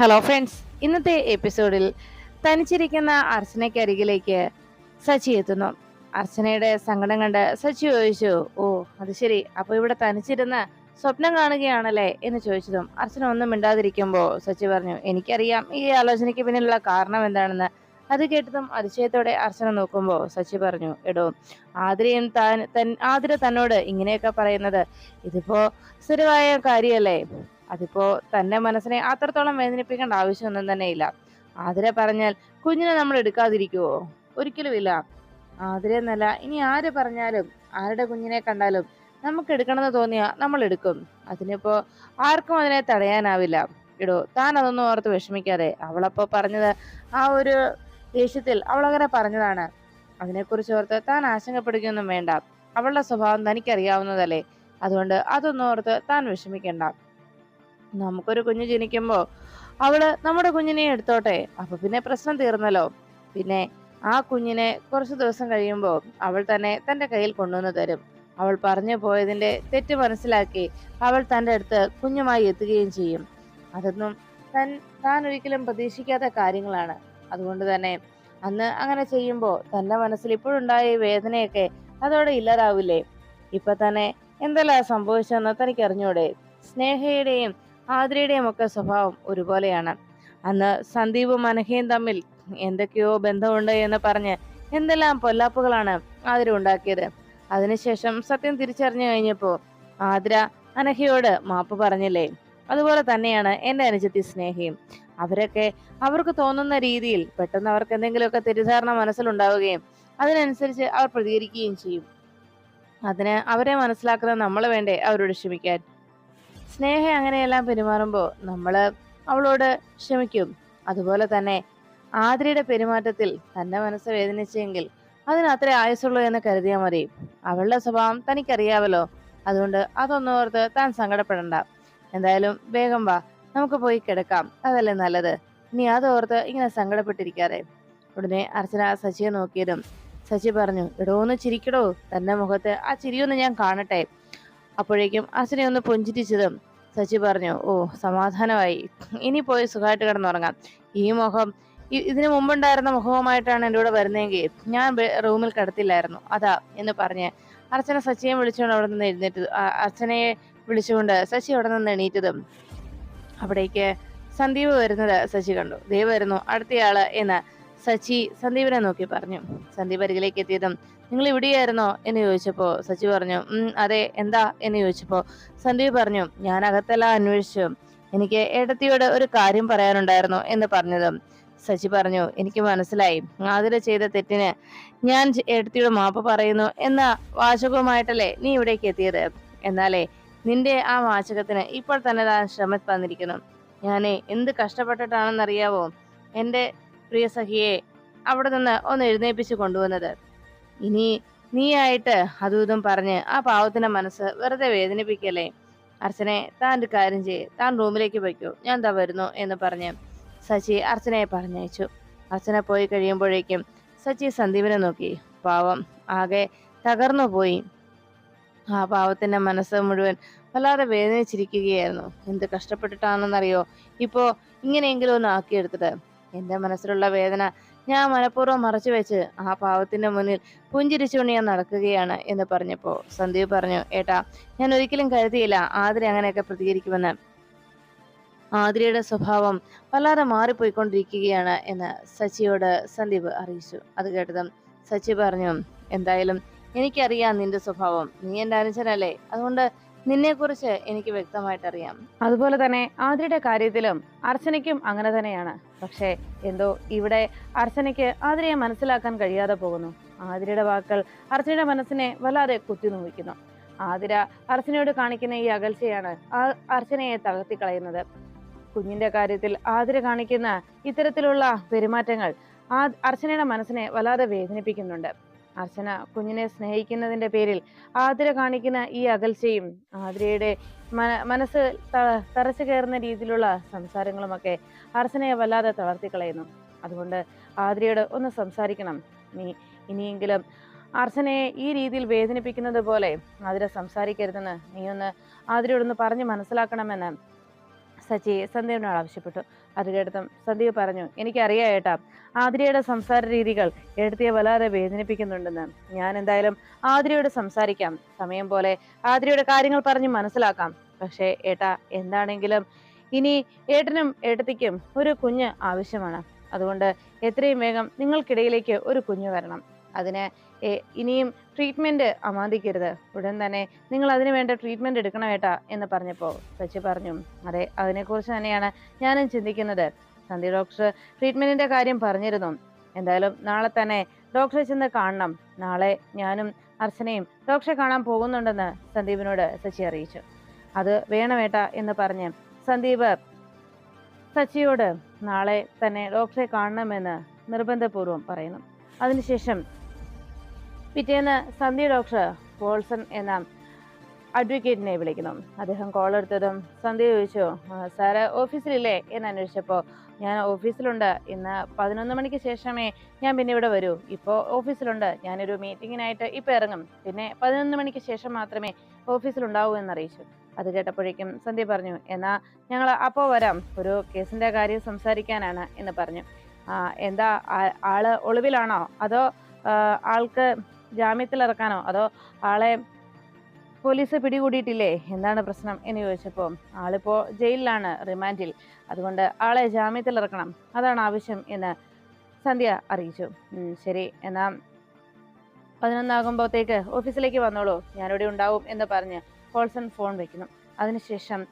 Hello friends ഇന്നത്തെ എപ്പിസോഡിൽ തനിച്ചിരിക്കുന്ന അർച്ചനയ്ക്ക് അരികിലേക്ക് സച്ചി എത്തുന്നു. അർച്ചനയുടെ സങ്കടം കണ്ട് സച്ചി ചോദിച്ചു ഓ അത് ശരി. അപ്പൊ ഇവിടെ തനിച്ചിരുന്ന് സ്വപ്നം കാണുകയാണല്ലേ? എന്ന് ചോദിച്ചതും അർച്ചന ഒന്നും മിണ്ടാതിരിക്കുമ്പോൾ സച്ചി പറഞ്ഞു എനിക്കറിയാം. ഈ ആലോചനയ്ക്ക് പിന്നിലുള്ള കാരണം എന്താണെന്ന്. അത് കേട്ടതും അതിശയത്തോടെ അർച്ചന നോക്കുമ്പോൾ സച്ചി പറഞ്ഞു എടോ ആതിരയും താൻ ആതിര തന്നോട് ഇങ്ങനെയൊക്കെ പറയുന്നത് ഇതിപ്പോ സ്ഥിരമായ കാര്യമല്ലേ? അതിപ്പോ തന്റെ മനസ്സിനെ അത്രത്തോളം വേദനിപ്പിക്കേണ്ട ആവശ്യമൊന്നും തന്നെ ഇല്ല. ആതിര പറഞ്ഞാൽ കുഞ്ഞിനെ നമ്മൾ എടുക്കാതിരിക്കുവോ? ഒരിക്കലുമില്ല ആതിരെ എന്നല്ല ഇനി ആര് പറഞ്ഞാലും ആരുടെ കുഞ്ഞിനെ കണ്ടാലും നമുക്ക് എടുക്കണമെന്ന് തോന്നിയാൽ നമ്മൾ എടുക്കും. അതിനിപ്പോ ആർക്കും അതിനെ തടയാനാവില്ല. ഇടോ താൻ അതൊന്നും ഓർത്ത് വിഷമിക്കാതെ അവളപ്പോ പറഞ്ഞത് ആ ഒരു ദേഷ്യത്തിൽ അവൾ അങ്ങനെ പറഞ്ഞതാണ്. അതിനെക്കുറിച്ച് ഓർത്ത് താൻ ആശങ്കപ്പെടുകയൊന്നും വേണ്ട. അവളുടെ സ്വഭാവം തനിക്കറിയാവുന്നതല്ലേ. അതുകൊണ്ട് അതൊന്നും ഓർത്ത് താൻ വിഷമിക്കണ്ട. നമുക്കൊരു കുഞ്ഞ് ജനിക്കുമ്പോ അവൾ നമ്മുടെ കുഞ്ഞിനെ എടുത്തോട്ടെ. അപ്പൊ പിന്നെ പ്രശ്നം തീർന്നല്ലോ. പിന്നെ ആ കുഞ്ഞിനെ കുറച്ച് ദിവസം കഴിയുമ്പോൾ അവൾ തന്നെ തന്റെ കയ്യിൽ കൊണ്ടുവന്ന് തരും. അവൾ പറഞ്ഞു പോയതിന്റെ തെറ്റ് മനസ്സിലാക്കി അവൾ തന്റെ അടുത്ത് കുഞ്ഞുമായി എത്തുകയും ചെയ്യും. അതൊന്നും തൻ താൻ ഒരിക്കലും പ്രതീക്ഷിക്കാത്ത കാര്യങ്ങളാണ്. അതുകൊണ്ട് തന്നെ അന്ന് അങ്ങനെ ചെയ്യുമ്പോൾ തന്റെ മനസ്സിൽ ഇപ്പോഴുണ്ടായ വേദനയൊക്കെ അതോടെ ഇല്ലാതാവില്ലേ? ഇപ്പൊ തന്നെ എന്തെല്ലാം സംഭവിച്ചെന്ന് തനിക്ക് അറിഞ്ഞൂടെ സ്നേഹയുടെയും ആതിരയുടെയും ഒക്കെ സ്വഭാവം ഒരുപോലെയാണ്. അന്ന് സന്ദീപും അനഹയും തമ്മിൽ എന്തൊക്കെയോ ബന്ധമുണ്ട് എന്ന് പറഞ്ഞ് എന്തെല്ലാം പൊല്ലാപ്പുകളാണ് ആതിര ഉണ്ടാക്കിയത്. അതിനുശേഷം സത്യം തിരിച്ചറിഞ്ഞു കഴിഞ്ഞപ്പോ ആതിര അനഹയോട് മാപ്പ് പറഞ്ഞില്ലേ? അതുപോലെ തന്നെയാണ് എന്റെ അനുജത്തി സ്നേഹയും. അവരൊക്കെ അവർക്ക് തോന്നുന്ന രീതിയിൽ പെട്ടെന്ന് അവർക്ക് എന്തെങ്കിലുമൊക്കെ തെറ്റിദ്ധാരണ മനസ്സിലുണ്ടാവുകയും അതിനനുസരിച്ച് അവർ പ്രതികരിക്കുകയും ചെയ്യും. അതിന് അവരെ മനസ്സിലാക്കുന്ന നമ്മൾ വേണ്ടേ അവരോട് ക്ഷമിക്കാൻ? സ്നേഹ അങ്ങനെയെല്ലാം പെരുമാറുമ്പോൾ നമ്മൾ അവളോട് ക്ഷമിക്കും. അതുപോലെ തന്നെ ആതിരയുടെ പെരുമാറ്റത്തിൽ തന്റെ മനസ്സ് വേദനിച്ചെങ്കിൽ അതിന് അത്ര ആയുസുള്ളൂ എന്ന് കരുതിയാൽ മതി. അവളുടെ സ്വഭാവം തനിക്കറിയാവല്ലോ. അതുകൊണ്ട് അതൊന്നും ഓർത്ത് താൻ സങ്കടപ്പെടണ്ട. എന്തായാലും വേഗം വാ നമുക്ക് പോയി കിടക്കാം. അതല്ലേ നല്ലത്. ഇനി അതോർത്ത് ഇങ്ങനെ സങ്കടപ്പെട്ടിരിക്കാതെ. ഉടനെ അർച്ചന ശശിയെ നോക്കിയതും ശശി പറഞ്ഞു എടോ ഒന്ന് ചിരിക്കടോ? തന്റെ മുഖത്ത് ആ ചിരിയൊന്ന് ഞാൻ കാണട്ടെ. അപ്പോഴേക്കും അച്ഛനെ ഒന്ന് പുഞ്ചിരിച്ചതും. സച്ചി പറഞ്ഞു ഓ സമാധാനമായി. ഇനി പോയി സുഖമായിട്ട് കിടന്നുറങ്ങാം. ഈ മുഖം ഇതിനു മുമ്പുണ്ടായിരുന്ന മുഖവുമായിട്ടാണ് എന്റെ കൂടെ വരുന്നതെങ്കിൽ ഞാൻ റൂമിൽ കിടത്തില്ലായിരുന്നു. അതാ എന്ന് പറഞ്ഞ് അർച്ചന സച്ചിയെ വിളിച്ചുകൊണ്ട് അവിടെ നിന്ന് എഴുന്നേറ്റത്. അർച്ചനയെ വിളിച്ചുകൊണ്ട് സച്ചി അവിടെ നിന്ന് എണീറ്റതും. അവിടേക്ക് സന്ദീപ് വരുന്നത് സച്ചി കണ്ടു. ദേ വരുന്നു അടുത്തയാൾ എന്ന് സച്ചി സന്ദീപിനെ നോക്കി പറഞ്ഞു. സന്ദീപ് അരികിലേക്ക് എത്തിയതും നിങ്ങൾ ഇവിടെയായിരുന്നോ എന്ന് ചോദിച്ചപ്പോ സച്ചി പറഞ്ഞു അതെ എന്താ? എന്ന് ചോദിച്ചപ്പോ സന്ദീപ് പറഞ്ഞു ഞാൻ അകത്തെല്ലാം അന്വേഷിച്ചു. എനിക്ക് ഏട്ടത്തിയോട് ഒരു കാര്യം പറയാനുണ്ടായിരുന്നു എന്ന് പറഞ്ഞതും സച്ചി പറഞ്ഞു എനിക്ക് മനസ്സിലായി. ആതിര ചെയ്ത തെറ്റിന് ഞാൻ ഏട്ടത്തിയുടെ മാപ്പ് പറയുന്നു എന്ന വാചകവുമായിട്ടല്ലേ നീ ഇവിടേക്ക് എത്തിയത്? എന്നാലേ നിന്റെ ആ വാചകത്തിന് ഇപ്പോൾ തന്നെ താൻ ശ്രമം തന്നിരിക്കുന്നു. ഞാനേ എന്ത് കഷ്ടപ്പെട്ടിട്ടാണെന്നറിയാവോ? എന്റെ പ്രിയ സഖിയെ അവിടെ നിന്ന് ഒന്ന് എഴുന്നേൽപ്പിച്ച് കൊണ്ടുവന്നത്. ഇനി നീയായിട്ട് അതും പറഞ്ഞ് ആ പാവത്തിന്റെ മനസ്സ് വെറുതെ വേദനിപ്പിക്കല്ലേ? അർച്ചനെ താൻ ഒരു കാര്യം ചെയ്യ്. താൻ റൂമിലേക്ക് പോയിക്കോ. ഞാൻ താ വരുന്നു എന്ന് പറഞ്ഞ് സച്ചി അർച്ചനയെ പറഞ്ഞയച്ചു. അർച്ചന പോയി കഴിയുമ്പോഴേക്കും സച്ചി സന്ദീപിനെ നോക്കി. പാവം ആകെ തകർന്നു പോയി. ആ പാവത്തിന്റെ മനസ്സ് മുഴുവൻ വല്ലാതെ വേദനിച്ചിരിക്കുകയായിരുന്നു. എന്ത് കഷ്ടപ്പെട്ടിട്ടാണെന്നറിയോ? ഇപ്പോ ഇങ്ങനെയെങ്കിലും ഒന്ന് ആക്കിയെടുത്തിട്ട്. എന്റെ മനസ്സിലുള്ള വേദന ഞാൻ മനഃപൂർവം മറച്ചു വെച്ച് ആ പാവത്തിന്റെ മുന്നിൽ പുഞ്ചിരിച്ചുകൊണ്ട് ഞാൻ നടക്കുകയാണ് എന്ന് പറഞ്ഞപ്പോ സന്ദീപ് പറഞ്ഞു ഏട്ടാ ഞാൻ ഒരിക്കലും കരുതിയില്ല ആതിര അങ്ങനെയൊക്കെ പ്രതികരിക്കുമെന്ന്. ആതിരയുടെ സ്വഭാവം വല്ലാതെ മാറിപ്പോയിക്കൊണ്ടിരിക്കുകയാണ് എന്ന് സച്ചിയോട് സന്ദീപ് അറിയിച്ചു. അത് കേട്ടതും സച്ചി പറഞ്ഞു എന്തായാലും എനിക്കറിയാം നിന്റെ സ്വഭാവം. നീ എന്റെ അനുജനല്ലേ. അതുകൊണ്ട് നിന്നെ കുറിച്ച് എനിക്ക് വ്യക്തമായിട്ട് അറിയാം അതുപോലെ തന്നെ ആതിരയുടെ കാര്യത്തിലും അർച്ചനയ്ക്കും അങ്ങനെ തന്നെയാണ്. പക്ഷേ എന്തോ ഇവിടെ അർച്ചനയ്ക്ക് ആതിരയെ മനസ്സിലാക്കാൻ കഴിയാതെ പോകുന്നു. ആതിരയുടെ വാക്കുകൾ അർച്ചനയുടെ മനസ്സിനെ വല്ലാതെ കുത്തി നോവിക്കുന്നു. ആതിര അർച്ചനയോട് കാണിക്കുന്ന ഈ അകൽച്ചയാണ് ആ അർച്ചനയെ തകർത്തിക്കളയുന്നത്. കുഞ്ഞിന്റെ കാര്യത്തിൽ ആതിര കാണിക്കുന്ന ഇത്തരത്തിലുള്ള പെരുമാറ്റങ്ങൾ ആ അർച്ചനയുടെ മനസ്സിനെ വല്ലാതെ വേദനിപ്പിക്കുന്നുണ്ട്. അർച്ചന കുഞ്ഞിനെ സ്നേഹിക്കുന്നതിന്റെ പേരിൽ ആതിര കാണിക്കുന്ന ഈ അകൽച്ചയും ആതിരയുടെ മന- മനസ്സ് തറച്ചു കയറുന്ന രീതിയിലുള്ള സംസാരങ്ങളുമൊക്കെ അർച്ചനയെ വല്ലാതെ തളർത്തിക്കളയുന്നു അതുകൊണ്ട് ആതിരയോട് ഒന്ന് സംസാരിക്കണം. നീ ഇനിയെങ്കിലും അർച്ചനയെ ഈ രീതിയിൽ വേദനിപ്പിക്കുന്നത് പോലെ ആതിര സംസാരിക്കരുതെന്ന് നീ ഒന്ന് ആതിരയോടൊന്ന് പറഞ്ഞ് മനസ്സിലാക്കണമെന്ന് സച്ചി സന്ദീപിനോട് ആവശ്യപ്പെട്ടു. അത് കേട്ടതും സന്ദീപ് പറഞ്ഞു എനിക്കറിയാം ഏട്ടാ ആതിരയുടെ സംസാര രീതികൾ എടുത്തിയെ വല്ലാതെ വേദനിപ്പിക്കുന്നുണ്ടെന്ന്. ഞാൻ എന്തായാലും ആതിരയോട് സംസാരിക്കാം. സമയം പോലെ ആതിരയുടെ കാര്യങ്ങൾ പറഞ്ഞ് മനസ്സിലാക്കാം. പക്ഷേ ഏട്ടാ എന്താണെങ്കിലും ഇനി ഏട്ടനും ഏട്ടത്തിക്കും ഒരു കുഞ്ഞ് ആവശ്യമാണ്. അതുകൊണ്ട് എത്രയും വേഗം നിങ്ങൾക്കിടയിലേക്ക് ഒരു കുഞ്ഞ് വരണം. അതിന് ഇനിയും ട്രീറ്റ്മെന്റ് അമാന്തിക്കരുത്. ഉടൻ തന്നെ നിങ്ങൾ അതിന് വേണ്ട ട്രീറ്റ്മെന്റ് എടുക്കണം ഏട്ടാ എന്ന് പറഞ്ഞപ്പോൾ സച്ചി പറഞ്ഞു അതെ അതിനെക്കുറിച്ച് തന്നെയാണ് ഞാനും ചിന്തിക്കുന്നത്. സന്ധി ഡോക്ടർ ട്രീറ്റ്മെന്റിന്റെ കാര്യം പറഞ്ഞിരുന്നു. എന്തായാലും നാളെ തന്നെ ഡോക്ടറെ ചെന്ന് കാണണം. നാളെ ഞാനും അർച്ചനയും ഡോക്ടറെ കാണാൻ പോകുന്നുണ്ടെന്ന് സന്ദീപിനോട് സച്ചി അറിയിച്ചു. അത് വേണമേട്ട എന്ന് പറഞ്ഞ് സന്ദീപ് സച്ചിയോട് നാളെ തന്നെ ഡോക്ടറെ കാണണമെന്ന് നിർബന്ധപൂർവം പറയുന്നു. അതിനുശേഷം പിറ്റേന്ന് സന്ധ്യ ഡോക്ടർ പോൾസൺ എന്ന അഡ്വക്കേറ്റിനെ വിളിക്കുന്നു. അദ്ദേഹം കോൾ എടുത്തതും സന്ധ്യ ചോദിച്ചു "ആ, സാറ് ഓഫീസിലില്ലേ? എന്ന് അന്വേഷിച്ചപ്പോൾ ഞാൻ ഓഫീസിലുണ്ട്. ഇന്ന് പതിനൊന്ന് മണിക്ക് ശേഷമേ ഞാൻ പിന്നെ ഇവിടെ വരൂ. ഇപ്പോൾ ഓഫീസിലുണ്ട്. ഞാനൊരു മീറ്റിങ്ങിനായിട്ട് ഇപ്പോൾ ഇറങ്ങും. പിന്നെ പതിനൊന്ന് മണിക്ക് ശേഷം മാത്രമേ ഓഫീസിലുണ്ടാവൂ എന്നറിയിച്ചു. അത് കേട്ടപ്പോഴേക്കും സന്ധ്യ പറഞ്ഞു എന്നാൽ ഞങ്ങൾ അപ്പോൾ വരാം. ഒരു കേസിന്റെ കാര്യം സംസാരിക്കാനാണ് എന്ന് പറഞ്ഞു. എന്താ ആൾ ഒളിവിലാണോ? അതോ ആൾക്ക് ജാമ്യത്തിൽ ഇറക്കാനോ അതോ ആളെ പോലീസ് പിടികൂടിയിട്ടില്ലേ? എന്താണ് പ്രശ്നം എന്ന് ചോദിച്ചപ്പോൾ ആളിപ്പോൾ ജയിലിലാണ് റിമാൻഡിൽ. അതുകൊണ്ട് ആളെ ജാമ്യത്തിൽ ഇറക്കണം അതാണ് ആവശ്യം എന്ന് സന്ധ്യ അറിയിച്ചു. "ഉം, ശരി. എന്നാ പതിനൊന്നാകുമ്പോഴത്തേക്ക് ഓഫീസിലേക്ക് വന്നോളൂ. ഞാനിവിടെ ഉണ്ടാവും എന്ന് പറഞ്ഞ് ഹോൾസൺ ഫോൺ വയ്ക്കുന്നു അതിനുശേഷം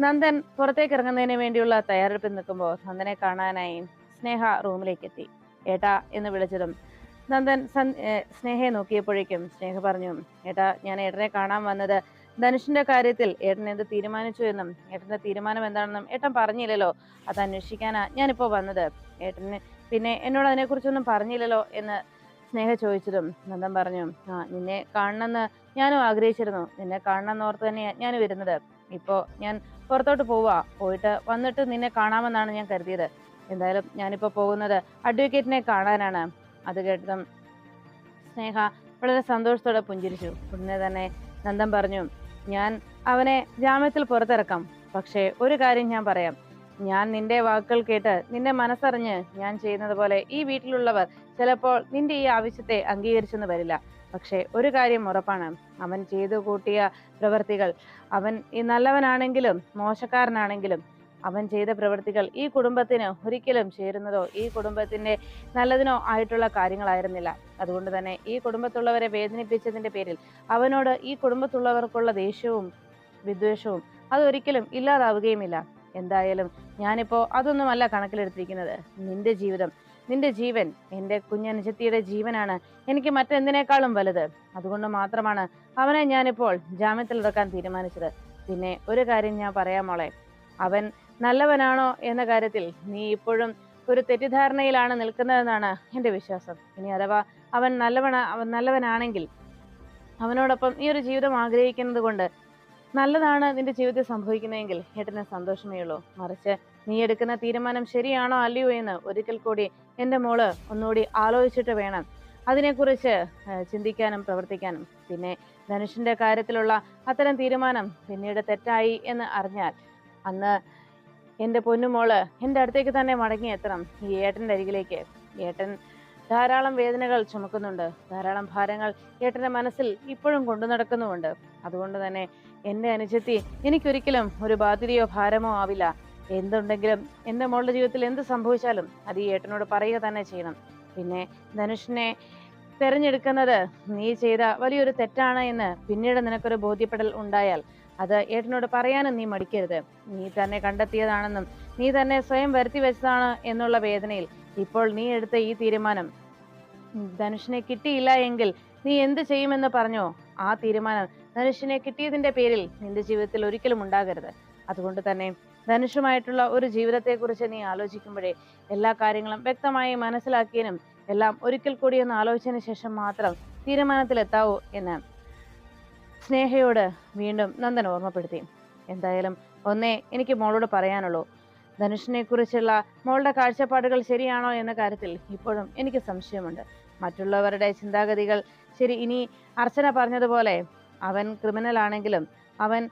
നന്ദൻ പുറത്തേക്ക് ഇറങ്ങുന്നതിന് വേണ്ടിയുള്ള തയ്യാറെടുപ്പിൽ നിൽക്കുമ്പോൾ നന്ദനെ കാണാനായി സ്നേഹ റൂമിലേക്ക് എത്തി. ഏട്ടാ എന്ന് വിളിച്ചതും നന്ദൻ സ്നേഹയെ നോക്കിയപ്പോഴേക്കും സ്നേഹ പറഞ്ഞു ഏട്ടാ ഞാൻ ഏട്ടനെ കാണാൻ വന്നത് ധനുഷിന്റെ കാര്യത്തിൽ ഏട്ടൻ എന്ത് തീരുമാനിച്ചു എന്നും ഏട്ടന്റെ തീരുമാനം എന്താണെന്നും ഏട്ടൻ പറഞ്ഞില്ലല്ലോ. അത് അന്വേഷിക്കാനാ ഞാനിപ്പോ വന്നത്. ഏട്ടന് പിന്നെ എന്നോട് അതിനെക്കുറിച്ചൊന്നും പറഞ്ഞില്ലല്ലോ എന്ന് സ്നേഹ ചോദിച്ചതും നന്ദൻ പറഞ്ഞു ആ നിന്നെ കാണണമെന്ന് ഞാനും ആഗ്രഹിച്ചിരുന്നു. നിന്നെ കാണണമെന്ന് ഓർത്ത് തന്നെയാ ഞാൻ വരുന്നത്. ഇപ്പോ ഞാൻ പുറത്തോട്ട് പോവാ. പോയിട്ട് വന്നിട്ട് നിന്നെ കാണാമെന്നാണ് ഞാൻ കരുതിയത്. എന്തായാലും ഞാനിപ്പോ പോകുന്നത് അഡ്വക്കേറ്റിനെ കാണാനാണ്. അത് കേട്ടതും സ്നേഹ വളരെ സന്തോഷത്തോടെ പുഞ്ചിരിച്ചു. ഉടനെ തന്നെ നന്ദൻ പറഞ്ഞു ഞാൻ അവനെ ജാമ്യത്തിൽ പുറത്തിറക്കാം. പക്ഷേ ഒരു കാര്യം ഞാൻ പറയാം. ഞാൻ നിന്റെ വാക്കുകൾ കേട്ട് നിന്റെ മനസ്സറിഞ്ഞ് ഞാൻ ചെയ്യുന്നത് പോലെ ഈ വീട്ടിലുള്ളവർ ചിലപ്പോൾ നിന്റെ ഈ ആവശ്യത്തെ അംഗീകരിച്ചെന്ന് വരില്ല. പക്ഷേ ഒരു കാര്യം ഉറപ്പാണ്. അവൻ ചെയ്തു കൂട്ടിയ പ്രവൃത്തികൾ അവൻ ഈ നല്ലവനാണെങ്കിലും മോശക്കാരനാണെങ്കിലും അവൻ ചെയ്ത പ്രവൃത്തികൾ ഈ കുടുംബത്തിന് ഒരിക്കലും ചേരുന്നതോ ഈ കുടുംബത്തിന്റെ നല്ലതിനോ ആയിട്ടുള്ള കാര്യങ്ങളായിരുന്നില്ല. അതുകൊണ്ട് തന്നെ ഈ കുടുംബത്തുള്ളവരെ വേദനിപ്പിച്ചതിന്റെ പേരിൽ അവനോട് ഈ കുടുംബത്തുള്ളവർക്കുള്ള ദേഷ്യവും വിദ്വേഷവും അതൊരിക്കലും ഇല്ലാതാവുകയുമില്ല. എന്തായാലും ഞാനിപ്പോൾ അതൊന്നുമല്ല കണക്കിലെടുത്തിരിക്കുന്നത്. നിന്റെ ജീവിതം നിന്റെ ജീവൻ എന്റെ കുഞ്ഞനുജത്തിയുടെ ജീവനാണ്. എനിക്ക് മറ്റെന്തിനേക്കാളും വലുത്. അതുകൊണ്ട് മാത്രമാണ് അവനെ ഞാനിപ്പോൾ ജാമ്യത്തിൽ ഇറക്കാൻ തീരുമാനിച്ചത്. പിന്നെ ഒരു കാര്യം ഞാൻ പറയാം മോളെ. അവൻ നല്ലവനാണോ എന്ന കാര്യത്തിൽ നീ ഇപ്പോഴും ഒരു തെറ്റിദ്ധാരണയിലാണ് നിൽക്കുന്നതെന്നാണ് എന്റെ വിശ്വാസം. ഇനി അഥവാ അവൻ നല്ലവനാ അവൻ നല്ലവനാണെങ്കിൽ അവനോടൊപ്പം ഈ ഒരു ജീവിതം ആഗ്രഹിക്കുന്നത് കൊണ്ട് നല്ലതാണ് നിന്റെ ജീവിതത്തിൽ സംഭവിക്കുന്നതെങ്കിൽ ഏട്ടന് സന്തോഷമേ ഉള്ളൂ. മറിച്ച് നീ എടുക്കുന്ന തീരുമാനം ശരിയാണോ അല്ലയോ എന്ന് ഒരിക്കൽ കൂടി എന്റെ മോൾ ഒന്നുകൂടി ആലോചിച്ചിട്ട് വേണം അതിനെക്കുറിച്ച് ചിന്തിക്കാനും പ്രവർത്തിക്കാനും. പിന്നെ ധനുഷിന്റെ കാര്യത്തിലുള്ള അത്തരം തീരുമാനം പിന്നീട് തെറ്റായി എന്ന് അറിഞ്ഞാൽ അന്ന് എന്റെ പൊന്നുമോൾ എന്റെ അടുത്തേക്ക് തന്നെ മടങ്ങി എത്തണം ഈ ഏട്ടന്റെ അരികിലേക്ക്. ഏട്ടൻ ധാരാളം വേദനകൾ ചുമക്കുന്നുണ്ട്. ധാരാളം ഭാരങ്ങൾ ഏട്ടന്റെ മനസ്സിൽ ഇപ്പോഴും കൊണ്ടു നടക്കുന്നുമുണ്ട്. അതുകൊണ്ട് തന്നെ എന്റെ അനുജത്തി എനിക്കൊരിക്കലും ഒരു ബാധ്യതയോ ഭാരമോ ആവില്ല. എന്തുണ്ടെങ്കിലും എന്റെ മോളുടെ ജീവിതത്തിൽ എന്ത് സംഭവിച്ചാലും അത് ഈ ഏട്ടനോട് പറയുക തന്നെ ചെയ്യണം. പിന്നെ ധനുഷിനെ തെരഞ്ഞെടുക്കുന്നത് നീ ചെയ്ത വലിയൊരു തെറ്റാണ് എന്ന് പിന്നീട് നിനക്കൊരു ബോധ്യപ്പെടൽ ഉണ്ടായാൽ അത് ഏട്ടനോട് പറയാനും നീ മടിക്കരുത്. നീ തന്നെ കണ്ടെത്തിയതാണെന്നും നീ തന്നെ സ്വയം വരുത്തി വെച്ചതാണ് എന്നുള്ള വേദനയിൽ ഇപ്പോൾ നീ എടുത്ത ഈ തീരുമാനം. ധനുഷിനെ കിട്ടിയില്ല എങ്കിൽ നീ എന്ത് ചെയ്യുമെന്ന് പറഞ്ഞോ? ആ തീരുമാനം ധനുഷിനെ കിട്ടിയതിന്റെ പേരിൽ നിന്റെ ജീവിതത്തിൽ ഒരിക്കലും ഉണ്ടാകരുത്. അതുകൊണ്ട് തന്നെ ധനുഷുമായിട്ടുള്ള ഒരു ജീവിതത്തെക്കുറിച്ച് നീ ആലോചിക്കുമ്പോഴേ എല്ലാ കാര്യങ്ങളും വ്യക്തമായി മനസ്സിലാക്കിയതിനും എല്ലാം ഒരിക്കൽ കൂടി ഒന്ന് ആലോചിച്ചതിന് ശേഷം മാത്രം തീരുമാനത്തിലെത്താവൂ എന്ന് സ്നേഹയോട് വീണ്ടും നന്ദൻ ഓർമ്മപ്പെടുത്തി. എന്തായാലും ഒന്നേ എനിക്ക് മോളോട് പറയാനുള്ളൂ. ധനുഷിനെ കുറിച്ചുള്ള മോളുടെ കാഴ്ചപ്പാടുകൾ ശരിയാണോ എന്ന കാര്യത്തിൽ ഇപ്പോഴും എനിക്ക് സംശയമുണ്ട്. മറ്റുള്ളവരുടെ ചിന്താഗതികൾ ശരി ഇനി അർച്ചന പറഞ്ഞതുപോലെ അവൻ ക്രിമിനൽ ആണെങ്കിലും അവൻ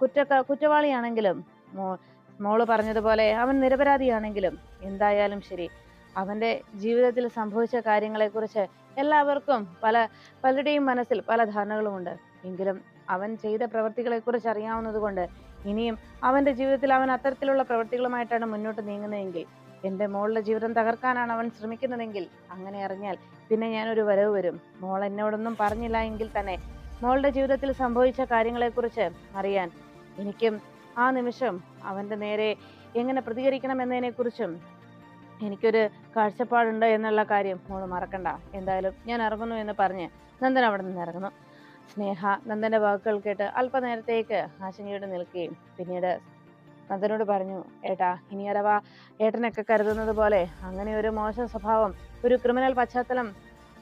കുറ്റ കുറ്റവാളിയാണെങ്കിലും മോ മോൾ പറഞ്ഞതുപോലെ അവൻ നിരപരാധിയാണെങ്കിലും എന്തായാലും ശരി അവന്റെ ജീവിതത്തിൽ സംഭവിച്ച കാര്യങ്ങളെക്കുറിച്ച് എല്ലാവർക്കും പല പലരുടെയും മനസ്സിൽ പല ധാരണകളുമുണ്ട്. എങ്കിലും അവൻ ചെയ്ത പ്രവൃത്തികളെക്കുറിച്ച് അറിയാവുന്നതുകൊണ്ട് ഇനിയും അവന്റെ ജീവിതത്തിൽ അവൻ അത്തരത്തിലുള്ള പ്രവർത്തികളുമായിട്ടാണ് മുന്നോട്ട് നീങ്ങുന്നതെങ്കിൽ എന്റെ മോളുടെ ജീവിതം തകർക്കാനാണ് അവൻ ശ്രമിക്കുന്നതെങ്കിൽ അങ്ങനെ അറിഞ്ഞാൽ പിന്നെ ഞാനൊരു വരവ് വരും. മോൾ എന്നോടൊന്നും പറഞ്ഞില്ല എങ്കിൽ തന്നെ മോളുടെ ജീവിതത്തിൽ സംഭവിച്ച കാര്യങ്ങളെക്കുറിച്ച് അറിയാൻ എനിക്കും ആ നിമിഷം അവന്റെ നേരെ എങ്ങനെ പ്രതികരിക്കണം എന്നതിനെക്കുറിച്ചും എനിക്കൊരു കാഴ്ചപ്പാടുണ്ട് എന്നുള്ള കാര്യം മോൾ മറക്കണ്ട. എന്തായാലും ഞാൻ ഇറങ്ങുന്നു എന്ന് പറഞ്ഞ് നന്ദൻ അവിടെ നിന്ന് ഇറങ്ങുന്നു. സ്നേഹ നന്ദന്റെ വാക്കുകൾ കേട്ട് അല്പനേരത്തേക്ക് ആശങ്കയോട് നിൽക്കുകയും പിന്നീട് നന്ദനോട് പറഞ്ഞു ഏട്ടാ ഇനി അഥവാ ഏട്ടനൊക്കെ കരുതുന്നത് പോലെ അങ്ങനെ ഒരു മോശം സ്വഭാവം ഒരു ക്രിമിനൽ പശ്ചാത്തലം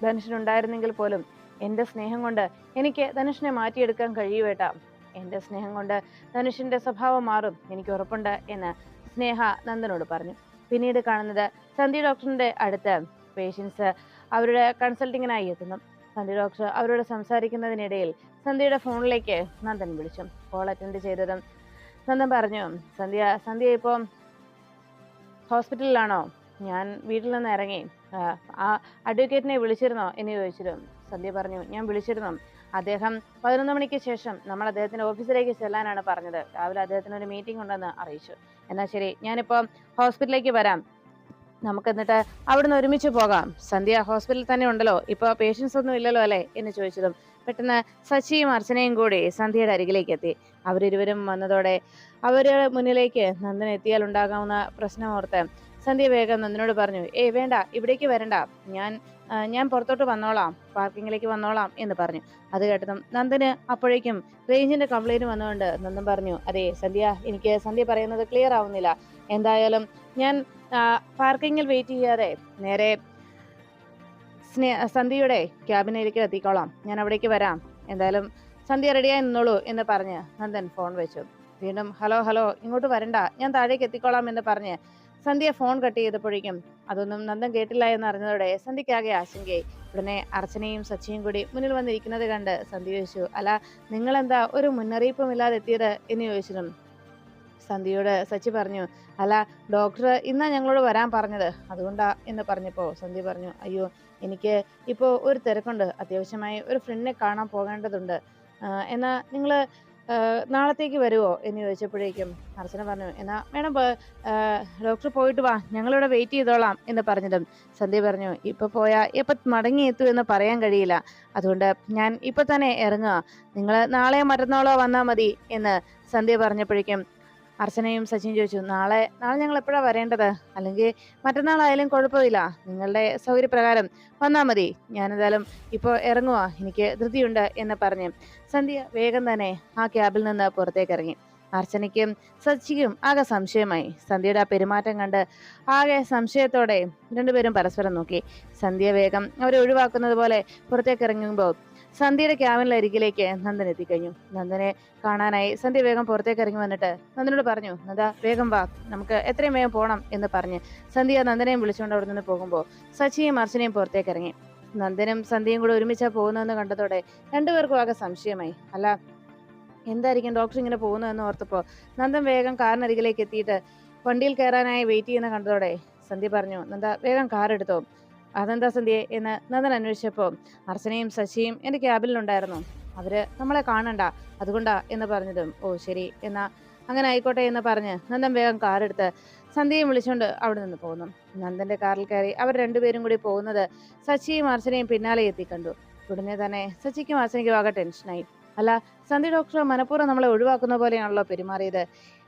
ധനുഷിനുണ്ടായിരുന്നെങ്കിൽ പോലും എന്റെ സ്നേഹം കൊണ്ട് എനിക്ക് ധനുഷിനെ മാറ്റിയെടുക്കാൻ കഴിയുവേട്ടാ എന്റെ സ്നേഹം കൊണ്ട് ധനുഷിന്റെ സ്വഭാവം മാറും എനിക്ക് ഉറപ്പുണ്ട് എന്ന് സ്നേഹ നന്ദനോട് പറഞ്ഞു. പിന്നീട് കാണുന്നത് സന്ധി ഡോക്ടറിന്റെ അടുത്ത് പേഷ്യൻസ് അവരുടെ കൺസൾട്ടിങ്ങിനായി എത്തുന്നു. സന്ധി ഡോക്ടർ അവരോട് സംസാരിക്കുന്നതിനിടയിൽ സന്ധ്യയുടെ ഫോണിലേക്ക് നന്ദൻ വിളിച്ചു. കോൾ അറ്റൻഡ് ചെയ്തതും നന്ദൻ പറഞ്ഞു സന്ധ്യ സന്ധ്യ ഇപ്പം ഹോസ്പിറ്റലിലാണോ? ഞാൻ വീട്ടിൽ നിന്ന് ഇറങ്ങി. ആ അഡ്വക്കേറ്റിനെ വിളിച്ചിരുന്നോ? എന്ന് ചോദിച്ചിരുന്നു. സന്ധ്യ പറഞ്ഞു ഞാൻ വിളിച്ചിരുന്നു. അദ്ദേഹം പതിനൊന്ന് മണിക്ക് ശേഷം നമ്മൾ അദ്ദേഹത്തിന്റെ ഓഫീസിലേക്ക് ചെല്ലാനാണ് പറഞ്ഞത്. രാവിലെ അദ്ദേഹത്തിന് ഒരു മീറ്റിംഗ് ഉണ്ടെന്ന് അറിയിച്ചു. എന്നാൽ ശരി ഞാനിപ്പോൾ ഹോസ്പിറ്റലിലേക്ക് വരാം. നമുക്ക് എന്നിട്ട് അവിടുന്ന് ഒരുമിച്ച് പോകാം. സന്ധ്യ ഹോസ്പിറ്റലിൽ തന്നെ ഉണ്ടല്ലോ. ഇപ്പോൾ പേഷ്യൻസ് ഒന്നും ഇല്ലല്ലോ അല്ലേ? എന്ന് ചോദിച്ചതും പെട്ടെന്ന് സച്ചിയും അർച്ചനയും കൂടി സന്ധ്യയുടെ അരികിലേക്ക് എത്തി. അവരിരുവരും വന്നതോടെ അവരുടെ മുന്നിലേക്ക് നന്ദൻ എത്തിയാൽ ഉണ്ടാകാവുന്ന പ്രശ്നം ഓർത്ത് സന്ധ്യ വേഗം നന്ദനോട് പറഞ്ഞു ഏയ് വേണ്ട ഇവിടേക്ക് വരണ്ട. ഞാൻ ഞാൻ പുറത്തോട്ട് വന്നോളാം. പാർക്കിങ്ങിലേക്ക് വന്നോളാം എന്ന് പറഞ്ഞു. അത് കേട്ടതും നന്ദന് അപ്പോഴേക്കും റേഞ്ചിന്റെ കംപ്ലൈന്റ് വന്നുകൊണ്ട് നന്ദൻ പറഞ്ഞു അതെ സന്ധ്യ എനിക്ക് സന്ധ്യ പറയുന്നത് ക്ലിയർ ആവുന്നില്ല. എന്തായാലും ഞാൻ പാർക്കിങ്ങിൽ വെയിറ്റ് ചെയ്യാതെ നേരെ സ്നേ സന്ധ്യയുടെ ക്യാബിനിലേക്ക് എത്തിക്കോളാം. ഞാൻ അവിടേക്ക് വരാം. എന്തായാലും സന്ധ്യ റെഡിയായി നിന്നോളൂ എന്ന് പറഞ്ഞ് നന്ദൻ ഫോൺ വെച്ചു. വീണ്ടും ഹലോ ഹലോ ഇങ്ങോട്ട് വരണ്ട. ഞാൻ താഴേക്ക് എത്തിക്കോളാം എന്ന് പറഞ്ഞ് സന്ധ്യ ഫോൺ കട്ട് ചെയ്തപ്പോഴേക്കും അതൊന്നും നന്ദൻ കേട്ടില്ല എന്ന് അറിഞ്ഞതോടെ സന്ധ്യക്കാകെ ആശങ്കയായി. ഉടനെ അർച്ചനയും സച്ചിയും കൂടി മുന്നിൽ വന്നിരിക്കുന്നത് കണ്ട് സന്ധ്യ ചോദിച്ചു അല്ല നിങ്ങളെന്താ ഒരു മുന്നറിയിപ്പും ഇല്ലാതെ എത്തിയത്? എന്ന് ചോദിച്ചിരുന്നു സന്ധ്യയോട് സച്ചി പറഞ്ഞു അല്ല ഡോക്ടർ ഇന്നാ ഞങ്ങളോട് വരാൻ പറഞ്ഞത്. അതുകൊണ്ടാ എന്ന് പറഞ്ഞപ്പോൾ സന്ധ്യ പറഞ്ഞു അയ്യോ എനിക്ക് ഇപ്പോ ഒരു തിരക്കുണ്ട്. അത്യാവശ്യമായി ഒരു ഫ്രണ്ടിനെ കാണാൻ പോകേണ്ടതുണ്ട്. എന്നാ നിങ്ങൾ നാളത്തേക്ക് വരുമോ എന്ന് ചോദിച്ചപ്പോഴേക്കും അർച്ചന പറഞ്ഞു എന്നാ വേണം ഡോക്ടർ പോയിട്ട് വാ. ഞങ്ങളിവിടെ വെയിറ്റ് ചെയ്തോളാം എന്ന് പറഞ്ഞതും സന്ധ്യ പറഞ്ഞു ഇപ്പൊ പോയാ ഇപ്പൊ മടങ്ങി എത്തും എന്ന് പറയാൻ കഴിയില്ല. അതുകൊണ്ട് ഞാൻ ഇപ്പൊ തന്നെ ഇറങ്ങുക. നിങ്ങൾ നാളെ മറ്റന്നാളോ വന്നാ മതി എന്ന് സന്ധ്യ പറഞ്ഞപ്പോഴേക്കും അർച്ചനയും സച്ചിൻ ചോദിച്ചു നാളെ നാളെ ഞങ്ങൾ എപ്പോഴാണ് വരേണ്ടത്? അല്ലെങ്കിൽ മറ്റന്നാളായാലും കുഴപ്പമില്ല. നിങ്ങളുടെ സൗകര്യപ്രകാരം വന്നാൽ മതി. ഞാനെന്തായാലും ഇപ്പോൾ ഇറങ്ങുക എനിക്ക് ധൃതിയുണ്ട് എന്ന് പറഞ്ഞ് സന്ധ്യ വേഗം തന്നെ ആ ക്യാബിൽ നിന്ന് പുറത്തേക്ക് ഇറങ്ങി അർച്ചനയ്ക്കും സച്ചിക്കും ആകെ സംശയമായി. സന്ധ്യയുടെ ആ പെരുമാറ്റം കണ്ട് ആകെ സംശയത്തോടെ രണ്ടുപേരും പരസ്പരം നോക്കി. സന്ധ്യ വേഗം അവരെ ഒഴിവാക്കുന്നത് പോലെ പുറത്തേക്ക് ഇറങ്ങുമ്പോൾ സന്ധ്യയുടെ ക്യാബിനിലെ അരികിലേക്ക് നന്ദൻ എത്തിക്കഴിഞ്ഞു. നന്ദനെ കാണാനായി സന്ധ്യ വേഗം പുറത്തേക്ക് ഇറങ്ങി വന്നിട്ട് നന്ദനോട് പറഞ്ഞു നന്ദ വേഗം വാ. നമുക്ക് എത്രയും വേഗം പോകണം എന്ന് പറഞ്ഞ് സന്ധ്യ നന്ദനെയും വിളിച്ചുകൊണ്ട് അവിടെ നിന്ന് പോകുമ്പോൾ സച്ചിയും അർച്ചനയും പുറത്തേക്ക് ഇറങ്ങി. നന്ദനും സന്ധ്യയും കൂടെ ഒരുമിച്ചാ പോകുന്നതെന്ന് കണ്ടതോടെ രണ്ടുപേർക്കും ആകെ സംശയമായി. അല്ല എന്തായിരിക്കും ഡോക്ടർ ഇങ്ങനെ പോകുന്നതെന്ന് ഓർത്തപ്പോൾ നന്ദൻ വേഗം കാറിനരികിലേക്ക് എത്തിയിട്ട് വണ്ടിയിൽ കയറാനായി വെയിറ്റ് ചെയ്യുന്ന കണ്ടതോടെ സന്ധ്യ പറഞ്ഞു നന്ദ വേഗം കാർ എടുത്തോ. അതെന്താ സന്ധ്യയെ എന്ന് നന്ദൻ അന്വേഷിച്ചപ്പോൾ അർച്ചനയും ശശിയും എന്റെ ക്യാബിലുണ്ടായിരുന്നു അവർ നമ്മളെ കാണണ്ട അതുകൊണ്ടാ എന്ന് പറഞ്ഞതും. ഓ ശരി എന്നാ അങ്ങനെ ആയിക്കോട്ടെ എന്ന് പറഞ്ഞ് നന്ദൻ വേഗം കാറെടുത്ത് സന്ധ്യയും വിളിച്ചുകൊണ്ട് അവിടെ നിന്ന് പോകുന്നു നന്ദന്റെ കാറിൽ കയറി അവർ രണ്ടുപേരും കൂടി പോകുന്നത് സച്ചിയും അർച്ചനയും പിന്നാലെ എത്തി കണ്ടു ഉടനെ തന്നെ സച്ചിക്കും അർച്ചനയ്ക്കും ആകെ ടെൻഷനായി അല്ല സന്ധ്യ ഡോക്ടർ മനഃപൂർവം നമ്മളെ ഒഴിവാക്കുന്ന പോലെയാണല്ലോ പെരുമാറിയത്.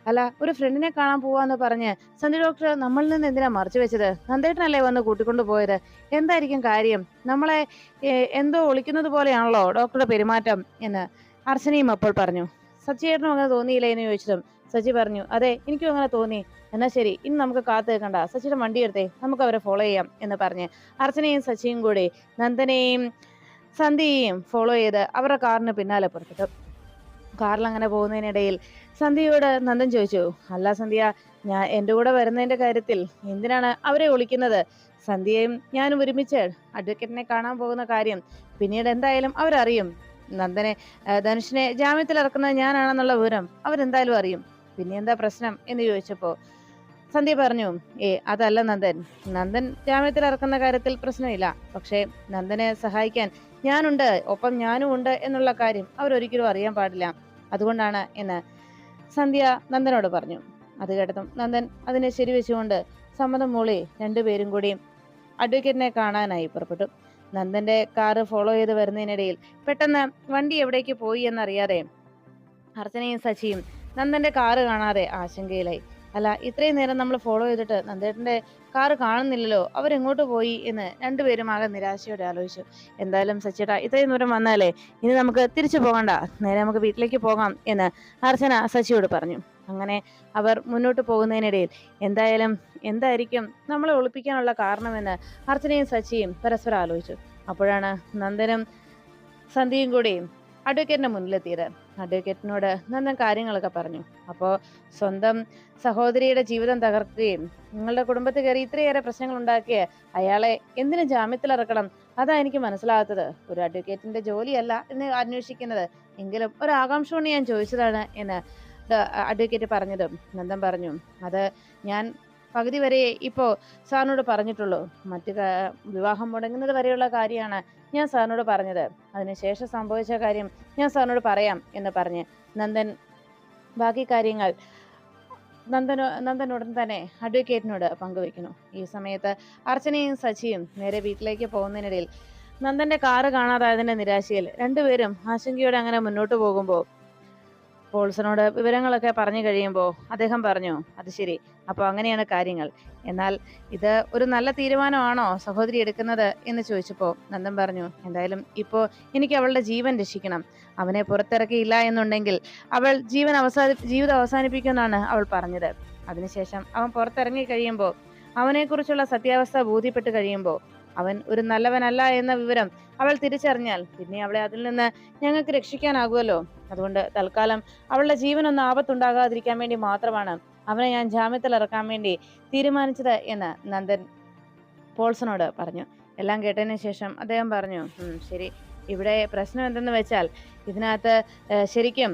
അല്ല ഒരു ഫ്രണ്ടിനെ കാണാൻ പോവാന്ന് പറഞ്ഞ് സന്ധി ഡോക്ടർ നമ്മളിൽ നിന്ന് എന്തിനാ മറച്ചു വെച്ചത്? നന്ദേട്ടനല്ലേ വന്ന് കൂട്ടിക്കൊണ്ടു പോയത്? എന്തായിരിക്കും കാര്യം? നമ്മളെ എന്തോ ഒളിക്കുന്നത് പോലെയാണല്ലോ ഡോക്ടറുടെ പെരുമാറ്റം എന്ന് അർച്ചനയും അപ്പോൾ പറഞ്ഞു. സച്ചിയേട്ടനും അങ്ങനെ തോന്നിയില്ല എന്ന് ചോദിച്ചതും സച്ചി പറഞ്ഞു അതെ എനിക്കും അങ്ങനെ തോന്നി. എന്നാ ശരി ഇനി നമുക്ക് കാത്തു നിൽക്കണ്ട. സച്ചിയുടെ വണ്ടി എടുത്തേ നമുക്ക് അവരെ ഫോളോ ചെയ്യാം എന്ന് പറഞ്ഞ് അർച്ചനയും സച്ചിയും കൂടി നന്ദനെയും സന്ധ്യയെയും ഫോളോ ചെയ്ത് അവരുടെ കാറിന് പിന്നാലെ പുറപ്പെട്ടു. കാറിൽ അങ്ങനെ പോകുന്നതിനിടയിൽ സന്ധ്യയോട് നന്ദൻ ചോദിച്ചു അല്ല സന്ധ്യ ഞാൻ എന്റെ കൂടെ വരുന്നതിന്റെ കാര്യത്തിൽ എന്തിനാണ് അവരെ ഒളിക്കുന്നത് സന്ധ്യയും ഞാനും ഒരുമിച്ച് അഡ്വക്കേറ്റിനെ കാണാൻ പോകുന്ന കാര്യം പിന്നീട് എന്തായാലും അവരറിയും. നന്ദനെ ധനുഷിനെ ജാമ്യത്തിൽ ഇറക്കുന്നത് ഞാനാണെന്നുള്ള വിവരം അവരെന്തായാലും അറിയും. പിന്നെ എന്താ പ്രശ്നം? എന്ന് ചോദിച്ചപ്പോൾ സന്ധ്യ പറഞ്ഞു ഏ അതല്ല നന്ദൻ. നന്ദൻ ജാമ്യത്തിൽ ഇറക്കുന്ന കാര്യത്തിൽ പ്രശ്നമില്ല. പക്ഷേ നന്ദനെ സഹായിക്കാൻ ഞാനുണ്ട്. ഒപ്പം ഞാനും ഉണ്ട് എന്നുള്ള കാര്യം അവരൊരിക്കലും അറിയാൻ പാടില്ല. അതുകൊണ്ടാണ് എന്ന് സന്ധ്യ നന്ദനോട് പറഞ്ഞു. അത് കേട്ടതും നന്ദൻ അതിനെ ശരിവെച്ചുകൊണ്ട് സമ്മതം മൂളി രണ്ടുപേരും കൂടി അഡ്വക്കേറ്റിനെ കാണാനായി പുറപ്പെട്ടു. നന്ദന്റെ കാറ് ഫോളോ ചെയ്ത് വരുന്നതിനിടയിൽ പെട്ടെന്ന് വണ്ടി എവിടേക്ക് പോയി എന്നറിയാതെ അർച്ചനയും സച്ചിയും നന്ദന്റെ കാറ് കാണാതെ ആശങ്കയിലായി. അല്ല ഇത്രയും നേരം നമ്മൾ ഫോളോ ചെയ്തിട്ട് നന്ദേട്ടന്റെ കാറ് കാണുന്നില്ലല്ലോ അവരെങ്ങോട്ട് പോയി എന്ന് രണ്ടുപേരും ആകെ നിരാശയോടെ ആലോചിച്ചു. എന്തായാലും സച്ചേട്ടാ ഇത്രയും ദൂരം വന്നാലേ ഇനി നമുക്ക് തിരിച്ചു പോകണ്ട നേരെ നമുക്ക് വീട്ടിലേക്ക് പോകാം എന്ന് അർച്ചന സച്ചിയോട് പറഞ്ഞു. അങ്ങനെ അവർ മുന്നോട്ട് പോകുന്നതിനിടയിൽ എന്തായാലും എന്തായിരിക്കും നമ്മളെ ഒളിപ്പിക്കാനുള്ള കാരണമെന്ന് അർച്ചനയും സച്ചിയും പരസ്പരം ആലോചിച്ചു. അപ്പോഴാണ് നന്ദനും സന്ധ്യയും കൂടി അഡ്വക്കേറ്റിന്റെ മുന്നിലെത്തിയത്. അഡ്വക്കേറ്റിനോട് നന്ദൻ കാര്യങ്ങളൊക്കെ പറഞ്ഞു. അപ്പോൾ സ്വന്തം സഹോദരിയുടെ ജീവിതം തകർക്കുകയും നിങ്ങളുടെ കുടുംബത്തിൽ കയറി ഇത്രയേറെ പ്രശ്നങ്ങൾ ഉണ്ടാക്കിയ അയാളെ എന്തിനു ജാമ്യത്തിലിറക്കണം അതാ എനിക്ക് മനസ്സിലാകാത്തത് ഒരു അഡ്വക്കേറ്റിന്റെ ജോലിയല്ല എന്ന് അന്വേഷിക്കുന്നത്. എങ്കിലും ഒരു ആകാംക്ഷ കൊണ്ട് ഞാൻ ചോദിച്ചതാണ് എന്ന് അഡ്വക്കേറ്റ് പറഞ്ഞതും. നന്ദൻ പറഞ്ഞു അത് ഞാൻ പകുതി വരെ ഇപ്പോൾ സാറിനോട് പറഞ്ഞിട്ടുള്ളൂ. മറ്റു വിവാഹം മുടങ്ങുന്നത് വരെയുള്ള കാര്യമാണ് ഞാൻ സാറിനോട് പറഞ്ഞത്. അതിനുശേഷം സംഭവിച്ച കാര്യം ഞാൻ സാറിനോട് പറയാം എന്ന് പറഞ്ഞ് നന്ദൻ ബാക്കി കാര്യങ്ങൾ നന്ദനോ നന്ദൻ ഉടൻ തന്നെ അഡ്വക്കേറ്റിനോട് പങ്കുവെക്കുന്നു ഈ സമയത്ത് അർച്ചനയും സച്ചിയും നേരെ വീട്ടിലേക്ക് പോകുന്നതിനിടയിൽ നന്ദന്റെ കാറ് കാണാതായതിന്റെ നിരാശയിൽ രണ്ടുപേരും ആശങ്കയോടെ അങ്ങനെ മുന്നോട്ട് പോകുമ്പോൾ പോൾസനോട് വിവരങ്ങളൊക്കെ പറഞ്ഞു കഴിയുമ്പോൾ അദ്ദേഹം പറഞ്ഞു അത് ശരി. അപ്പോൾ അങ്ങനെയാണ് കാര്യങ്ങൾ. എന്നാൽ ഇത് ഒരു നല്ല തീരുമാനമാണോ സഹോദരി എടുക്കുന്നത്? എന്ന് ചോദിച്ചപ്പോൾ നന്ദൻ പറഞ്ഞു എന്തായാലും ഇപ്പോൾ എനിക്ക് അവളുടെ ജീവൻ രക്ഷിക്കണം. അവനെ പുറത്തിറക്കിയില്ല എന്നുണ്ടെങ്കിൽ അവൾ ജീവൻ അവസാനി ജീവിതം അവസാനിപ്പിക്കുമെന്നാണ് അവൾ പറഞ്ഞത്. അതിനുശേഷം അവൻ പുറത്തിറങ്ങി കഴിയുമ്പോൾ അവനെക്കുറിച്ചുള്ള സത്യാവസ്ഥ ബോധ്യപ്പെട്ട് കഴിയുമ്പോൾ അവൻ ഒരു നല്ലവനല്ല എന്ന വിവരം അവൾ തിരിച്ചറിഞ്ഞാൽ പിന്നെ അവളെ അതിൽ നിന്ന് ഞങ്ങൾക്ക് രക്ഷിക്കാനാകുമല്ലോ. അതുകൊണ്ട് തൽക്കാലം അവളുടെ ജീവനൊന്നും ആപത്തുണ്ടാകാതിരിക്കാൻ വേണ്ടി മാത്രമാണ് അവനെ ഞാൻ ജാമ്യത്തിൽ ഇറക്കാൻ വേണ്ടി തീരുമാനിച്ചത് എന്ന് നന്ദൻ പോൾസനോട് പറഞ്ഞു. എല്ലാം കേട്ടതിന് ശേഷം അദ്ദേഹം പറഞ്ഞു ശരി. ഇവിടെ പ്രശ്നം എന്തെന്ന് വെച്ചാൽ ഇതിനകത്ത് ശരിക്കും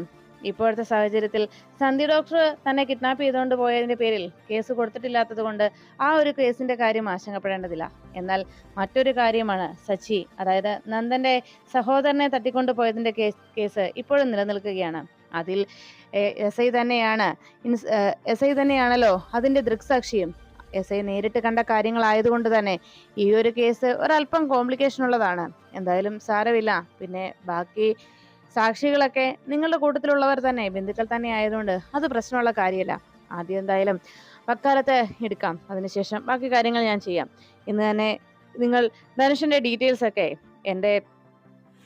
ഇപ്പോഴത്തെ സാഹചര്യത്തിൽ സന്ധി ഡോക്ടർ തന്നെ കിഡ്നാപ്പ് ചെയ്തുകൊണ്ട് പോയതിന്റെ പേരിൽ കേസ് കൊടുത്തിട്ടില്ലാത്തത് കൊണ്ട് ആ ഒരു കേസിന്റെ കാര്യം ആശങ്കപ്പെടേണ്ടതില്ല. എന്നാൽ മറ്റൊരു കാര്യമാണ് സച്ചി അതായത് നന്ദന്റെ സഹോദരനെ തട്ടിക്കൊണ്ടു പോയതിന്റെ കേസ് ഇപ്പോഴും നിലനിൽക്കുകയാണ്. അതിൽ എസ് ഐ തന്നെയാണ് എസ് ഐ തന്നെയാണല്ലോ അതിന്റെ ദൃക്സാക്ഷിയും. എസ് ഐ നേരിട്ട് കണ്ട കാര്യങ്ങളായതുകൊണ്ട് തന്നെ ഈ ഒരു കേസ് ഒരല്പം കോംപ്ലിക്കേഷൻ ഉള്ളതാണ്. എന്തായാലും സാരമില്ല. പിന്നെ ബാക്കി സാക്ഷികളൊക്കെ നിങ്ങളുടെ കൂട്ടത്തിലുള്ളവർ തന്നെ ബന്ധുക്കൾ തന്നെ ആയതുകൊണ്ട് അത് പ്രശ്നമുള്ള കാര്യമല്ല. ആദ്യം എന്തായാലും വക്കാലത്ത് എടുക്കാം. അതിനുശേഷം ബാക്കി കാര്യങ്ങൾ ഞാൻ ചെയ്യാം. ഇന്ന് തന്നെ നിങ്ങൾ ധനുഷിന്റെ ഡീറ്റെയിൽസ് ഒക്കെ എന്റെ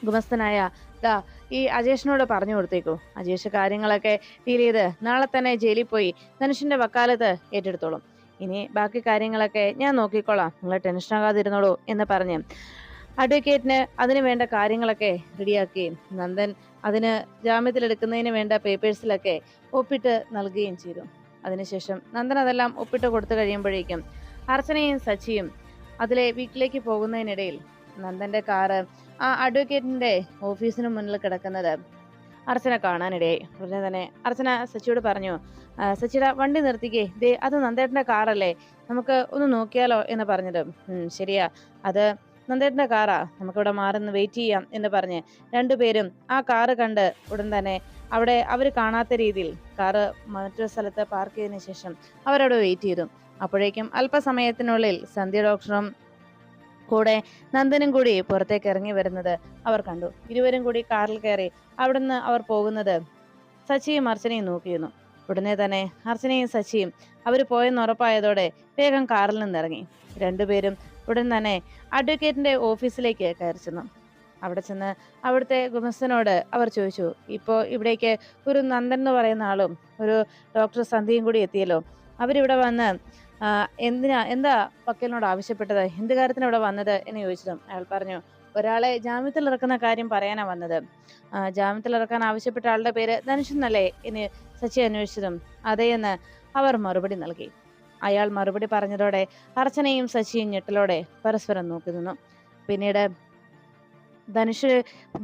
ഗുമസ്തനായ ദാ ഈ അജേഷിനോട് പറഞ്ഞു കൊടുത്തേക്കൂ. അജേഷ് കാര്യങ്ങളൊക്കെ ഡീൽ ചെയ്ത് നാളെ തന്നെ ജയിലിൽ പോയി ധനുഷിന്റെ വക്കാലത്ത് ഏറ്റെടുത്തോളും. ഇനി ബാക്കി കാര്യങ്ങളൊക്കെ ഞാൻ നോക്കിക്കോളാം. നിങ്ങൾ ടെൻഷനാകാതിരുന്നോളൂ എന്ന് പറഞ്ഞ് അഡ്വക്കേറ്റിന് അതിന് വേണ്ട കാര്യങ്ങളൊക്കെ റെഡിയാക്കുകയും നന്ദൻ അതിന് ജാമ്യത്തിലെടുക്കുന്നതിന് വേണ്ട പേപ്പേഴ്സിലൊക്കെ ഒപ്പിട്ട് നൽകുകയും ചെയ്തു. അതിനുശേഷം നന്ദൻ അതെല്ലാം ഒപ്പിട്ട് കൊടുത്തു കഴിയുമ്പോഴേക്കും അർച്ചനയും സച്ചിയും അതിലെ വീട്ടിലേക്ക് പോകുന്നതിനിടയിൽ നന്ദന്റെ കാറ് ആ അഡ്വക്കേറ്റിന്റെ ഓഫീസിന് മുന്നിൽ കിടക്കുന്നത് അർച്ചന കാണാനിടയായി. ഉടനെ തന്നെ അർച്ചന സച്ചിയോട് പറഞ്ഞു "ആ, സച്ചിയുടെ വണ്ടി നിർത്തിക്കേ. ദേ അത് നന്ദേട്ടന്റെ കാറല്ലേ. നമുക്ക് ഒന്ന് നോക്കിയാലോ എന്ന് പറഞ്ഞത്. ശരിയാ. അത് നന്ദേട്ടന്റെ കാറാ. നമുക്കിവിടെ മാറുന്ന വെയിറ്റ് ചെയ്യാം എന്ന് പറഞ്ഞ് രണ്ടുപേരും ആ കാറ് കണ്ട് ഉടൻ തന്നെ അവിടെ അവർ കാണാത്ത രീതിയിൽ കാറ് മറ്റൊരു സ്ഥലത്ത് പാർക്ക് ചെയ്തതിന് ശേഷം അവരവിടെ വെയിറ്റ് ചെയ്തു. അപ്പോഴേക്കും അല്പസമയത്തിനുള്ളിൽ സന്ധ്യ ഡോക്ടറും കൂടെ നന്ദനും കൂടി പുറത്തേക്ക് ഇറങ്ങി വരുന്നത് അവർ കണ്ടു. ഇരുവരും കൂടി കാറിൽ കയറി അവിടുന്ന് അവർ പോകുന്നത് സച്ചിയും അർച്ചനയും നോക്കിയിരുന്നു. ഉടനെ തന്നെ അർച്ചനയും സച്ചിയും അവർ പോയെന്ന് ഉറപ്പായതോടെ വേഗം കാറിൽ നിന്നിറങ്ങി. രണ്ടുപേരും ഉടൻ തന്നെ അഡ്വക്കേറ്റിന്റെ ഓഫീസിലേക്ക് കയറി ചെന്നു. അവിടെ ചെന്ന് അവിടുത്തെ ഗുമസ്തനോട് അവർ ചോദിച്ചു ഇപ്പോൾ ഇവിടേക്ക് ഒരു നന്ദൻ എന്ന് പറയുന്ന ആളും ഒരു ഡോക്ടർ സന്ധ്യയും കൂടി എത്തിയല്ലോ. അവരിവിടെ വന്ന് എന്തിനാ എന്താ വക്കീലിനോട് ആവശ്യപ്പെട്ടത്? എന്ത് കാര്യത്തിന് ഇവിടെ വന്നത്? എന്ന് ചോദിച്ചതും അയാൾ പറഞ്ഞു ഒരാളെ ജാമ്യത്തിൽ ഇറക്കുന്ന കാര്യം പറയാനാ വന്നത്. ജാമ്യത്തിൽ ഇറക്കാൻ ആവശ്യപ്പെട്ട ആളുടെ പേര് ധനുഷ് എന്നല്ലേ? എന്ന് സച്ചി അന്വേഷിച്ചതും അതേയെന്ന് അവർ മറുപടി നൽകി. അയാൾ മറുപടി പറഞ്ഞതോടെ അർച്ചനയും സച്ചിയും ഞെട്ടലോടെ പരസ്പരം നോക്കി നിന്നു. പിന്നീട് ധനുഷ്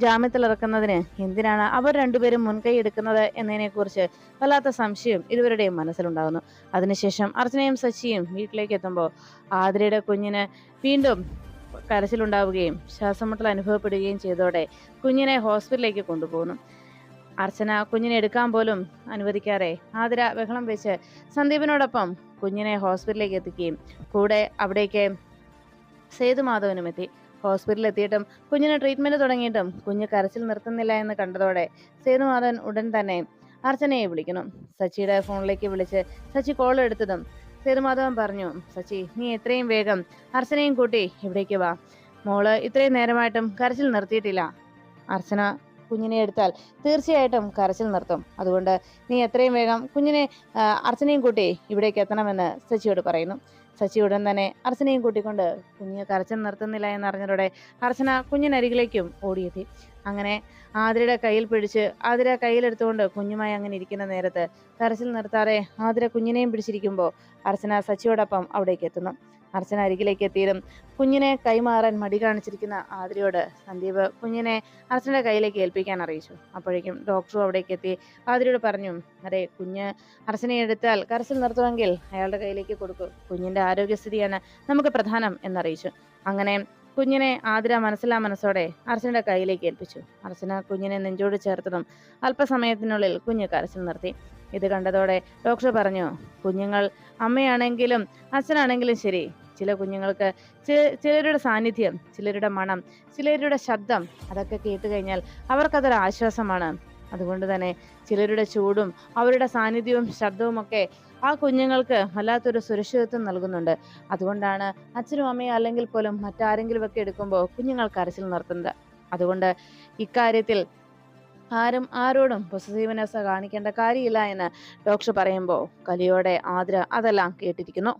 ജാമ്യത്തിൽ ഇറക്കുന്നതിന് എന്തിനാണ് അവർ രണ്ടുപേരും മുൻകൈ എടുക്കുന്നത് എന്നതിനെക്കുറിച്ച് വല്ലാത്ത സംശയം ഇരുവരുടെയും മനസ്സിലുണ്ടാകുന്നു അതിനുശേഷം അർച്ചനയും സച്ചിയും വീട്ടിലേക്ക് എത്തുമ്പോൾ ആതിരയുടെ കുഞ്ഞിന് വീണ്ടും കരച്ചിലുണ്ടാവുകയും ശ്വാസമുട്ടൽ അനുഭവപ്പെടുകയും ചെയ്തോടെ കുഞ്ഞിനെ ഹോസ്പിറ്റലിലേക്ക് കൊണ്ടുപോകുന്നു. അർച്ചന കുഞ്ഞിനെ എടുക്കാൻ പോലും അനുവദിക്കാതെ ആതിര ബഹളം വെച്ച് സന്ദീപിനോടൊപ്പം കുഞ്ഞിനെ ഹോസ്പിറ്റലിലേക്ക് എത്തിക്കുകയും കൂടെ അവിടേക്ക് സേതുമാധവനും എത്തി. ഹോസ്പിറ്റലിൽ എത്തിയിട്ടും കുഞ്ഞിന് ട്രീറ്റ്മെന്റ് തുടങ്ങിയിട്ടും കുഞ്ഞ് കരച്ചിൽ നിർത്തുന്നില്ല എന്ന് കണ്ടതോടെ സേതുമാധവൻ ഉടൻ തന്നെ അർച്ചനയെ വിളിക്കുന്നു. സച്ചിയുടെ ഫോണിലേക്ക് വിളിച്ച് സച്ചി കോൾ എടുത്തതും സേതുമാധവൻ പറഞ്ഞു സച്ചി നീ എത്രയും വേഗം അർച്ചനയും കൂട്ടി ഇവിടേക്ക് വാ. മോൾ ഇത്രയും നേരമായിട്ടും കരച്ചിൽ നിർത്തിയിട്ടില്ല. അർച്ചന കുഞ്ഞിനെ എടുത്താൽ തീർച്ചയായിട്ടും കരച്ചിൽ നിർത്തും. അതുകൊണ്ട് നീ എത്രയും വേഗം കുഞ്ഞിനെ അർച്ചനയും കൂട്ടി ഇവിടേക്ക് എത്തണമെന്ന് സച്ചിയോട് പറയുന്നു. സച്ചി ഉടൻ തന്നെ അർച്ചനയും കൂട്ടിക്കൊണ്ട് കുഞ്ഞ് കരച്ചിൽ നിർത്തുന്നില്ല എന്നറിഞ്ഞതോടെ അർച്ചന കുഞ്ഞിനരികിലേക്കും ഓടിയെത്തി. അങ്ങനെ ആതിരയുടെ കയ്യിൽ പിടിച്ച് ആതിര കയ്യിലെടുത്തുകൊണ്ട് കുഞ്ഞുമായി അങ്ങനെ ഇരിക്കുന്ന നേരത്ത് കരച്ചിൽ നിർത്താതെ ആതിര കുഞ്ഞിനെയും പിടിച്ചിരിക്കുമ്പോൾ അർച്ചന സച്ചിയോടൊപ്പം അവിടേക്ക് എത്തുന്നു. അർച്ചന അരികിലേക്ക് എത്തിയതും കുഞ്ഞിനെ കൈമാറാൻ മടി കാണിച്ചിരിക്കുന്ന ആതിരയോട് സന്ദീപ് കുഞ്ഞിനെ അർച്ചനയുടെ കയ്യിലേക്ക് ഏൽപ്പിക്കാൻ അറിയിച്ചു. അപ്പോഴേക്കും ഡോക്ടറും അവിടേക്ക് എത്തി. ആതിരയോട് പറഞ്ഞു അതെ കുഞ്ഞ് അർച്ചനയെ എടുത്താൽ കരച്ചിൽ നിർത്തുമെങ്കിൽ അയാളുടെ കയ്യിലേക്ക് കൊടുക്കും. കുഞ്ഞിന്റെ ആരോഗ്യസ്ഥിതിയാണ് നമുക്ക് പ്രധാനം എന്നറിയിച്ചു. അങ്ങനെ കുഞ്ഞിനെ ആതിര മനസ്സിലാ മനസ്സോടെ അർച്ചനയുടെ കയ്യിലേക്ക് ഏൽപ്പിച്ചു. അർച്ചന കുഞ്ഞിനെ നെഞ്ചോട് ചേർത്തതും അല്പസമയത്തിനുള്ളിൽ കുഞ്ഞ് കരച്ചിൽ നിർത്തി. ഇത് കണ്ടതോടെ ഡോക്ടർ പറഞ്ഞു കുഞ്ഞുങ്ങൾ അമ്മയാണെങ്കിലും അച്ഛനാണെങ്കിലും ശരി. ചില കുഞ്ഞുങ്ങൾക്ക് ചിലരുടെ സാന്നിധ്യം ചിലരുടെ മണം ചിലരുടെ ശബ്ദം അതൊക്കെ കേട്ട് കഴിഞ്ഞാൽ അവർക്കതൊരു ആശ്വാസമാണ്. അതുകൊണ്ട് തന്നെ ചിലരുടെ ചൂടും അവരുടെ സാന്നിധ്യവും ശബ്ദവും ഒക്കെ ആ കുഞ്ഞുങ്ങൾക്ക് വല്ലാത്തൊരു സുരക്ഷിതത്വം നൽകുന്നുണ്ട്. അതുകൊണ്ടാണ് അച്ഛനും അമ്മയും അല്ലെങ്കിൽ പോലും മറ്റാരെങ്കിലും ഒക്കെ എടുക്കുമ്പോൾ കുഞ്ഞുങ്ങൾ കരച്ചിൽ നിർത്തുന്നത്. അതുകൊണ്ട് ഇക്കാര്യത്തിൽ ആരും ആരോടും പൊസസീവ്നെസ് കാണിക്കേണ്ട കാര്യമില്ല എന്ന് ഡോക്ടർ പറയുമ്പോൾ കലിയോടെ ആതിര അതെല്ലാം കേട്ടിരിക്കുന്നു.